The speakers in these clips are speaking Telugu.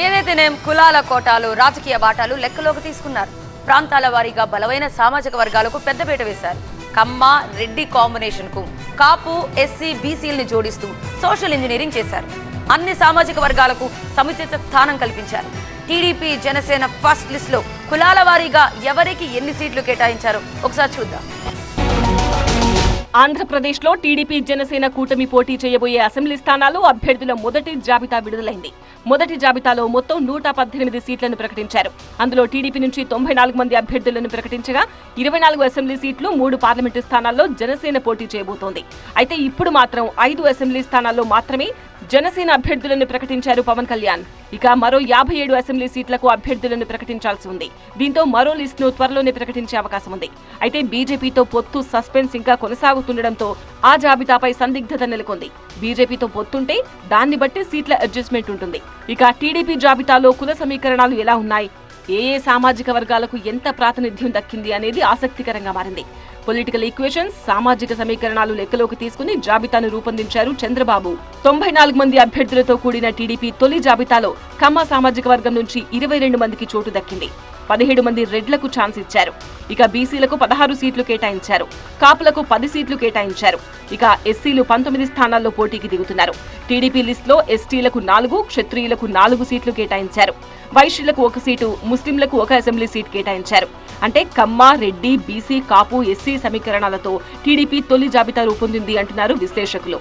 ఏదైతేనేం కులాల కోటాలు రాజకీయ బాటాలు లెక్కలోకి తీసుకున్నారు ప్రాంతాల వారీగా బలమైన సామాజిక వర్గాలకు పెద్దపీట వేశారు. కమ్మ రెడ్డి కాంబినేషన్కు కాపు ఎస్సీ బీసీల్ని జోడిస్తూ సోషల్ ఇంజనీరింగ్ చేశారు. అన్ని సామాజిక వర్గాలకు సముచిత స్థానం కల్పించారు. టీడీపీ జనసేన ఫస్ట్ లిస్ట్లో కులాల వారీగా ఎవరికి ఎన్ని సీట్లు కేటాయించారో ఒకసారి చూద్దాం. ఆంధ్రప్రదేశ్లో టీడీపీ జనసేన కూటమి పోటీ చేయబోయే అసెంబ్లీ స్థానాలు అభ్యర్థుల మొదటి జాబితా విడుదలైంది. మొదటి జాబితాలో మొత్తం నూట పద్దెనిమిది సీట్లను ప్రకటించారు. అందులో టీడీపీ నుంచి తొంభై నాలుగు మంది అభ్యర్థులను ప్రకటించగా ఇరవై నాలుగు అసెంబ్లీ సీట్లు మూడు పార్లమెంటు స్థానాల్లో జనసేన పోటీ చేయబోతోంది. అయితే ఇప్పుడు మాత్రం ఐదు అసెంబ్లీ స్థానాల్లో మాత్రమే జనసేన అభ్యర్థులను ప్రకటించారు పవన్ కళ్యాణ్. ఇక మరో యాభై ఏడు అసెంబ్లీ సీట్లకు అభ్యర్థులను ప్రకటించాల్సి ఉంది. దీంతో మరో లిస్టును త్వరలోనే ప్రకటించే అవకాశం ఉంది. అయితే బీజేపీతో పొత్తు సస్పెన్స్ ఇంకా కొనసాగుతుండటంతో ఆ జాబితాపై సందిగ్ధత నెలకొంది. బీజేపీతో పొత్తుంటే దాన్ని బట్టి సీట్ల అడ్జస్ట్మెంట్ ఉంటుంది. ఇక టీడీపీ జాబితాలో కుల సమీకరణాలు ఎలా ఉన్నాయి? ఏ ఏ సామాజిక వర్గాలకు ఎంత ప్రాతినిధ్యం దక్కింది అనేది ఆసక్తికరంగా మారింది. పొలిటికల్ ఈక్వేషన్స్ సామాజిక సమీకరణాలు లెక్కలోకి తీసుకుని జాబితాను రూపొందించారు చంద్రబాబు. తొంభై నాలుగు మంది అభ్యర్థులతో కూడిన టీడీపీ తొలి జాబితాలో కమ్మ సామాజిక వర్గం నుంచి ఇరవై రెండు మందికి చోటు దక్కింది. పదిహేడు మంది రెడ్లకు ఛాన్స్ ఇచ్చారు. ఇక బీసీలకు పదహారు సీట్లు కేటాయించారు. కాపులకు పది సీట్లు కేటాయించారు. ఇక ఎస్సీలు పంతొమ్మిది స్థానాల్లో పోటీకి దిగుతున్నారు. టీడీపీ లిస్టులో ఎస్టీలకు నాలుగు క్షత్రియులకు నాలుగు సీట్లు కేటాయించారు. వైశ్యులకు ఒక సీటు ముస్లింలకు ఒక అసెంబ్లీ సీట్ కేటాయించారు. అంటే కమ్మ రెడ్డి బీసీ కాపు ఎస్సీ సమీకరణాలతో టీడీపీ తొలి జాబితా రూపొందింది అంటున్నారు విశ్లేషకులు.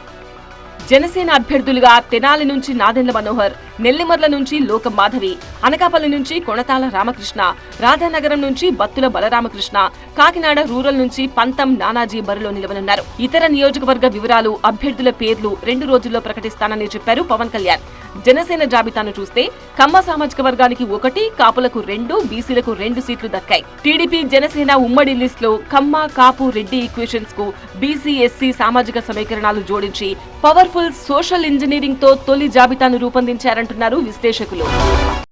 జనసేన అభ్యర్థులుగా తెనాలి నుంచి నాదెండ్ల మనోహర్ నెల్లిమర్ల నుంచి లోకం మాధవి అనకాపల్లి నుంచి కొణతాల రామకృష్ణ రాధానగరం నుంచి బత్తుల బలరామకృష్ణ కాకినాడ రూరల్ నుంచి పంతం నానాజీ బరిలో నిలవనున్నారు. ఇతర నియోజకవర్గ వివరాలు అభ్యర్థుల పేర్లు రెండు రోజుల్లో ప్రకటిస్తానని చెప్పారు పవన్ కళ్యాణ్. జనసేన జాబితాను చూస్తే కమ్మ సామాజిక వర్గానికి ఒకటి కాపులకు రెండు బీసీలకు రెండు సీట్లు దక్కాయి. టీడీపీ జనసేన ఉమ్మడి లిస్ట్లో కమ్మ కాపు రెడ్డి ఈక్వేషన్స్కు బీసీ ఎస్సీ సామాజిక సమీకరణాలు జోడించి పవర్ఫుల్ సోషల్ ఇంజనీరింగ్తో తొలి జాబితాను అంటున్నారు విశ్లేషకులు.